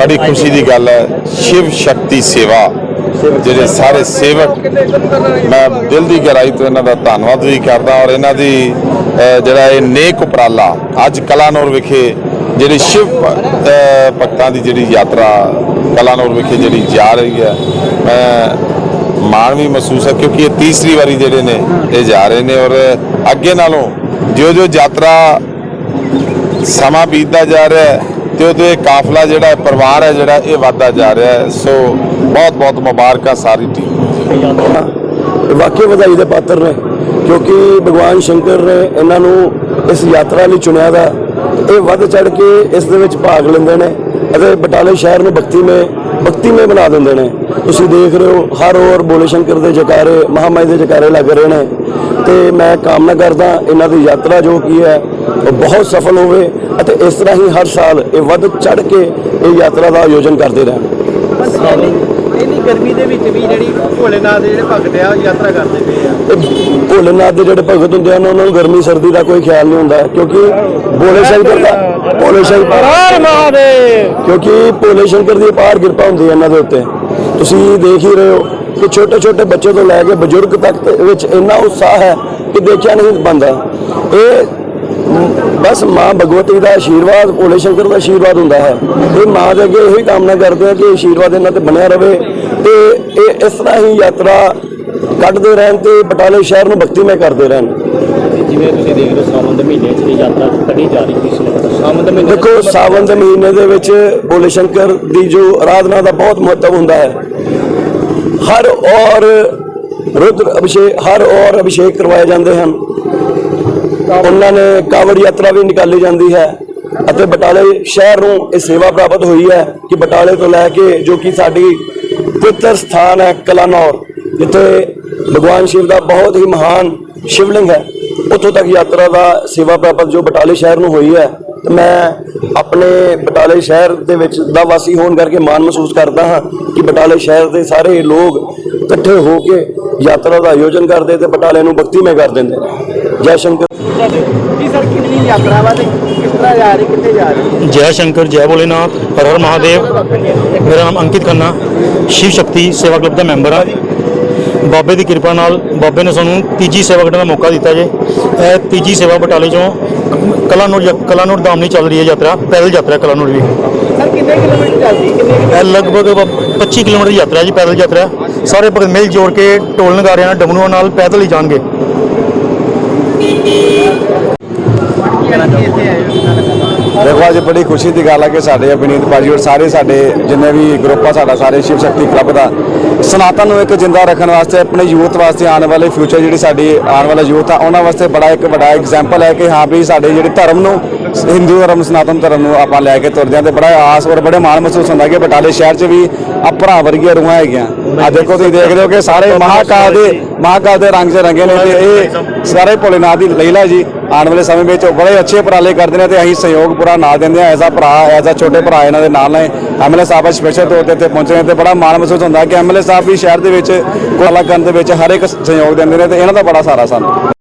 ਬੜੀ ਖੁਸ਼ੀ ਦੀ ਗੱਲ ਹੈ। ਸ਼ਿਵ ਸ਼ਕਤੀ ਸੇਵਾ, ਜਿਹੜੇ ਸਾਰੇ ਸੇਵਕ, ਮੈਂ ਦਿਲ ਦੀ ਗਹਿਰਾਈ ਤੋਂ ਇਹਨਾਂ ਦਾ ਧੰਨਵਾਦ ਵੀ ਕਰਦਾ ਔਰ ਇਹਨਾਂ ਦੀ ਜਿਹੜਾ ਇਹ ਨੇਕ ਉਪਰਾਲਾ ਅੱਜ ਕਲਾਨੌਰ ਵਿਖੇ ਜਿਹੜੀ ਸ਼ਿਵ ਭਗਤਾਂ ਦੀ ਜਿਹੜੀ ਯਾਤਰਾ ਕਲਾਨੌਰ ਵਿਖੇ ਜਿਹੜੀ ਜਾ ਰਹੀ ਹੈ, ਮੈਂ ਮਾਣ ਵੀ ਮਹਿਸੂਸ ਹੈ ਕਿਉਂਕਿ ਇਹ ਤੀਸਰੀ ਵਾਰੀ ਜਿਹੜੇ ਨੇ ਇਹ ਜਾ ਰਹੇ ਨੇ ਔਰ ਅੱਗੇ ਨਾਲੋਂ ਜਿਉਂ ਜਿਉਂ ਯਾਤਰਾ ਸਮਾਂ ਬੀਤਦਾ ਜਾ ਰਿਹਾ ਹੈ ਤੇ ਉਹਦੇ ਕਾਫਲਾ ਜਿਹੜਾ ਪਰਿਵਾਰ ਹੈ ਜਿਹੜਾ ਇਹ ਵੱਧਦਾ ਜਾ ਰਿਹਾ ਹੈ। ਸੋ ਬਹੁਤ ਬਹੁਤ ਮੁਬਾਰਕਾਂ ਸਾਰੀ ਟੀਮ ਵਾਕਈ ਵਧਾਈ ਦੇ ਪਾਤਰ ਨੇ। ਕਿਉਂਕਿ ਭਗਵਾਨ ਸ਼ੰਕਰ ਨੇ ਇਹਨਾਂ ਨੂੰ ਇਸ ਯਾਤਰਾ ਲਈ ਚੁਣਿਆ ਦਾ, ਇਹ ਵੱਧ ਚੜ ਕੇ ਇਸ ਦੇ ਵਿੱਚ ਭਾਗ ਲੈਂਦੇ ਨੇ ਅਤੇ ਬਟਾਲੇ ਸ਼ਹਿਰ ਨੂੰ ਭਗਤੀਮੇ ਭਗਤੀਮੇ ਬਣਾ ਦਿੰਦੇ ਨੇ। ਤੁਸੀਂ ਦੇਖ ਰਹੇ ਹੋ, ਹਰ ਔਰ ਬੋਲੇ ਸ਼ੰਕਰ ਦੇ ਜਕਾਰੇ, ਮਹਾਮਾਈ ਦੇ ਜਕਾਰੇ ਲੱਗ ਰਹੇ ਨੇ। ਤੇ ਮੈਂ ਕਾਮਨਾ ਕਰਦਾ ਇਹਨਾਂ ਦੀ ਯਾਤਰਾ ਜੋ ਕੀ ਹੈ, ਉਹ ਬਹੁਤ ਸਫਲ ਹੋਵੇ ਅਤੇ ਇਸ ਤਰ੍ਹਾਂ ਹੀ ਹਰ ਸਾਲ ਇਹ ਵੱਧ ਚੜ ਕੇ ਇਹ ਯਾਤਰਾ ਦਾ ਆਯੋਜਨ ਕਰਦੇ ਰਹਿਣ। ਇੰਨੀ ਗਰਮੀ ਦੇ ਵਿੱਚ ਵੀ ਜਿਹੜੀ ਭੋਲੇਨਾਥ ਦੇ ਜਿਹੜੇ ਭਗਤ ਆ ਉਹ ਯਾਤਰਾ ਕਰਦੇ ਪਏ ਆ। ਤੇ ਭੋਲੇਨਾਥ ਦੇ ਜਿਹੜੇ ਭਗਤ ਹੁੰਦੇ ਹਨ ਉਹਨਾਂ ਨੂੰ ਗਰਮੀ ਸਰਦੀ ਦਾ ਕੋਈ ਖਿਆਲ ਨਹੀਂ ਹੁੰਦਾ ਕਿਉਂਕਿ ਭੋਲੇ ਸ਼ੰਕਰ ਦਾ ਭੋਲੇ ਸ਼ੰਕਰ ਕਿਉਂਕਿ ਭੋਲੇ ਸ਼ੰਕਰ ਦੀ ਅਪਾਰ ਕਿਰਪਾ ਹੁੰਦੀ ਹੈ ਇਹਨਾਂ ਦੇ ਉੱਤੇ। ਤੁਸੀਂ ਦੇਖ ਹੀ ਰਹੇ ਹੋ ਕਿ ਛੋਟੇ ਛੋਟੇ ਬੱਚੇ ਤੋਂ ਲੈ ਕੇ ਬਜ਼ੁਰਗ ਤੱਕ ਦੇ ਵਿੱਚ ਇੰਨਾ ਉਤਸ਼ਾਹ ਹੈ ਕਿ ਦੇਖਿਆ ਨਹੀਂ ਬੰਦਾ। ਇਹ ਬਸ ਮਾਂ ਭਗਵਤੀ ਦਾ ਆਸ਼ੀਰਵਾਦ ਭੋਲੇ ਸ਼ੰਕਰ ਦਾ ਆਸ਼ੀਰਵਾਦ ਹੁੰਦਾ ਹੈ। ਇਹ ਮਾਂ ਦੇ ਅੱਗੇ ਇਹੋ ਹੀ ਕਾਮਨਾ ਕਰਦੇ ਆ ਕਿ ਆਸ਼ੀਰਵਾਦ ਇਹਨਾਂ ਤੇ ਬਣਿਆ ਰਵੇ। ਤੇ ਇਹ ਇਸ ਤਰ੍ਹਾਂ ਹੀ ਯਾਤਰਾ ਕੱਢਦੇ ਰਹਿਣ ਤੇ ਬਟਾਲੇ ਸ਼ਹਿਰ ਨੂੰ ਭਗਤੀਮय ਕਰਦੇ ਰਹਿਣ। ਜਿਵੇਂ ਤੁਸੀਂ ਦੇਖ ਰਹੇ ਹੋ ਸਾਵਣ ਦੇ ਮਹੀਨੇ 'ਚ ਇਹ ਯਾਤਰਾ ਕੱਢੀ ਜਾ ਰਹੀ ਕਿਸ ਨੇ ਸਾਵਣ ਦੇ ਮਹੀਨੇ ਦੇਖੋ ਸਾਵਨ ਦੇ ਮਹੀਨੇ ਦੇ ਵਿੱਚ ਭੋਲੇ ਸ਼ੰਕਰ ਦੀ ਜੋ ਆਰਾਧਨਾ ਦਾ ਬਹੁਤ ਮਹੱਤਵ ਹੁੰਦਾ ਹੈ। ਹਰ ਔਰ ਰੁਦਰ ਅਭਿਸ਼ੇਕ, ਹਰ ਔਰ ਅਭਿਸ਼ੇਕ ਕਰਵਾਏ ਜਾਂਦੇ ਹਨ। ਉਹਨਾਂ ਨੇ ਕਾਵੜ ਯਾਤਰਾ ਵੀ ਨਿਕਾਲੀ ਜਾਂਦੀ ਹੈ ਅਤੇ ਬਟਾਲੇ ਸ਼ਹਿਰ ਨੂੰ ਇਹ ਸੇਵਾ ਪ੍ਰਾਪਤ ਹੋਈ ਹੈ ਕਿ ਬਟਾਲੇ ਤੋਂ ਲੈ ਕੇ ਜੋ ਕਿ ਸਾਡੀ ਪਵਿੱਤਰ ਸਥਾਨ ਹੈ ਕਲਾਨੌਰ, ਜਿੱਥੇ ਭਗਵਾਨ ਸ਼ਿਵ ਦਾ ਬਹੁਤ ਹੀ ਮਹਾਨ ਸ਼ਿਵਲਿੰਗ ਹੈ, ਉੱਥੋਂ ਤੱਕ ਯਾਤਰਾ ਦਾ ਸੇਵਾ ਪ੍ਰਾਪਤ ਜੋ ਬਟਾਲੇ ਸ਼ਹਿਰ ਨੂੰ ਹੋਈ ਹੈ। ਤੇ ਮੈਂ ਆਪਣੇ ਬਟਾਲੇ ਸ਼ਹਿਰ ਦੇ ਵਿੱਚ ਦਾ ਵਾਸੀ ਹੋਣ ਕਰਕੇ ਮਾਣ ਮਹਿਸੂਸ ਕਰਦਾ ਹਾਂ ਕਿ ਬਟਾਲੇ ਸ਼ਹਿਰ ਦੇ ਸਾਰੇ ਲੋਕ ਇਕੱਠੇ ਹੋ ਕੇ ਯਾਤਰਾ ਦਾ ਆਯੋਜਨ ਕਰਦੇ ਤੇ ਬਟਾਲੇ ਨੂੰ ਬਖਤੀਮੇ ਕਰ ਦਿੰਦੇ। ਜੈ ਸ਼ੰਕਰ। ਜੀ ਸਰ ਕਿੰਨੀ ਯਾਤਰਾ ਵਾ ਕਿਸ ਤਰ੍ਹਾਂ ਜਾ ਰਹੀ ਕਿੱਥੇ ਜਾ ਰਹੀ? ਜੈ ਸ਼ੰਕਰ ਜੈ ਭੋਲੇਨਾਥ ਹਰ ਹਰ ਮਹਾਦੇਵ। ਮੇਰਾ ਨਾਮ ਅੰਕਿਤ ਖੰਨਾ ਸ਼ਿਵ ਸ਼ਕਤੀ ਸੇਵਾ ਕਲੱਬ ਦਾ ਮੈਂਬਰ ਆ ਬਾਬੇ ਦੀ ਕਿਰਪਾ ਨਾਲ ਬਾਬੇ ਨੇ ਸਾਨੂੰ ਤੀਜੀ ਸੇਵਾ ਕਰਨ ਦਾ ਮੌਕਾ ਦਿੱਤਾ ਜੇ। ਇਹ ਤੀਜੀ ਸੇਵਾ ਬਟਾਲੇ ਚੋਂ ਕਲਾਨੋਰ ਕਲਾਨੋਰ ਧਾਮ ਨਹੀਂ ਚੱਲ ਰਹੀ ਹੈ ਯਾਤਰਾ ਪੈਦਲ ਯਾਤਰਾ ਕਲਾਨੋਰ ਵੀ ਸਰ ਕਿੰਨੇ ਕਿਲੋਮੀਟਰ ਚੱਲਦੀ ਕਿੰਨੇ ਇਹ ਲਗਭਗ 25 ਕਿਲੋਮੀਟਰ ਯਾਤਰਾ ਜੀ ਪੈਦਲ ਯਾਤਰਾ ਸਾਰੇ ਭਗਤ ਮਿਲ ਜੋੜ ਕੇ ਢੋਲ ਨਗਾਰਿਆਂ ਨਾਲ ਡਮਨੂਆਂ ਨਾਲ ਪੈਦਲ ਹੀ ਜਾਣਗੇ। ਦੇਖੋ, ਅੱਜ ਬੜੀ ਖੁਸ਼ੀ ਦੀ ਗੱਲ ਹੈ ਕਿ ਸਾਡੇ ਅਭਿਨੀਤ ਭਾਜੀ ਔਰ ਸਾਰੇ ਸਾਡੇ ਜਿੰਨੇ ਵੀ ਗਰੁੱਪ ਆ, ਸਾਡਾ ਸਾਰੇ ਸ਼ਿਵ ਸ਼ਕਤੀ ਕਲੱਬ ਦਾ, ਸਨਾਤਨ ਨੂੰ ਇੱਕ ਜਿੰਦਾ ਰੱਖਣ ਵਾਸਤੇ, ਆਪਣੇ ਯੂਥ ਵਾਸਤੇ ਆਉਣ ਵਾਲੇ ਫਿਊਚਰ ਜਿਹੜੀ ਸਾਡੀ ਆਉਣ ਵਾਲਾ ਯੂਥ ਆ, ਉਹਨਾਂ ਵਾਸਤੇ ਬੜਾ ਇੱਕ ਵੱਡਾ ਐਗਜ਼ਾਮਪਲ ਹੈ ਕਿ ਹਾਂ ਵੀ ਸਾਡੇ ਜਿਹੜੇ ਧਰਮ ਨੂੰ, ਹਿੰਦੂ ਧਰਮ, ਸਨਾਤਨ ਧਰਮ ਨੂੰ ਆਪਾਂ ਲੈ ਕੇ ਤੁਰਦੇ ਹਾਂ ਤੇ ਬੜਾ ਆਸ ਔਰ ਬੜੇ ਮਾਣ ਮਹਿਸੂਸ ਹੁੰਦਾ ਕਿ ਬਟਾਲੇ ਸ਼ਹਿਰ 'ਚ ਵੀ ਆ ਭਰਾ ਵਰਗੀਆਂ ਰੂਹਾਂ ਹੈਗੀਆਂ। ਆ ਦੇਖੋ ਤੁਸੀਂ ਦੇਖਦੇ ਹੋ ਕਿ ਸਾਰੇ ਮਹਾਕਾਲ ਦੇ ਮਹਾਕਾਲ ਦੇ ਰੰਗ 'ਚ ਰੰਗੇ ਨੇ ਤੇ ਇਹ ਸਾਰੇ ਭੋਲੇਨਾਥ ਦੀ ਲੀਲਾ ਜੀ। ਆਉਣ ਵਾਲੇ ਸਮੇਂ ਵਿੱਚ ਬੜੇ ਅੱਛੇ ਉਪਰਾਲੇ ਕਰਦੇ ਨੇ ਤੇ ਅਸੀਂ ਸਹਿਯੋਗ ਪੂਰਾ ਨਾਲ ਦਿੰਦੇ ਆ ਐਸਾ ਭਰਾ ਐਸਾ ਛੋਟੇ ਭਰਾ ਇਹਨਾਂ ਦੇ ਨਾਲ ਨੇ। ਐਮਐਲਏ ਸਾਹਿਬ ਸਪੈਸ਼ਲ ਤੌਰ ਤੇ ਇੱਥੇ ਪਹੁੰਚੇ ਨੇ ਤੇ ਬੜਾ ਮਾਣ ਮਹਿਸੂਸ ਹੁੰਦਾ ਕਿ ਐਮਐਲਏ ਸਾਹਿਬ ਵੀ ਸ਼ਹਿਰ ਦੇ ਵਿੱਚ ਕੋਲਾ ਕਰਨ ਦੇ ਵਿੱਚ ਹਰ ਇੱਕ ਸਹਿਯੋਗ ਦਿੰਦੇ ਨੇ ਤੇ ਇਹਨਾਂ ਦਾ ਬੜਾ ਸਾਰਾ ਸਾਨੂੰ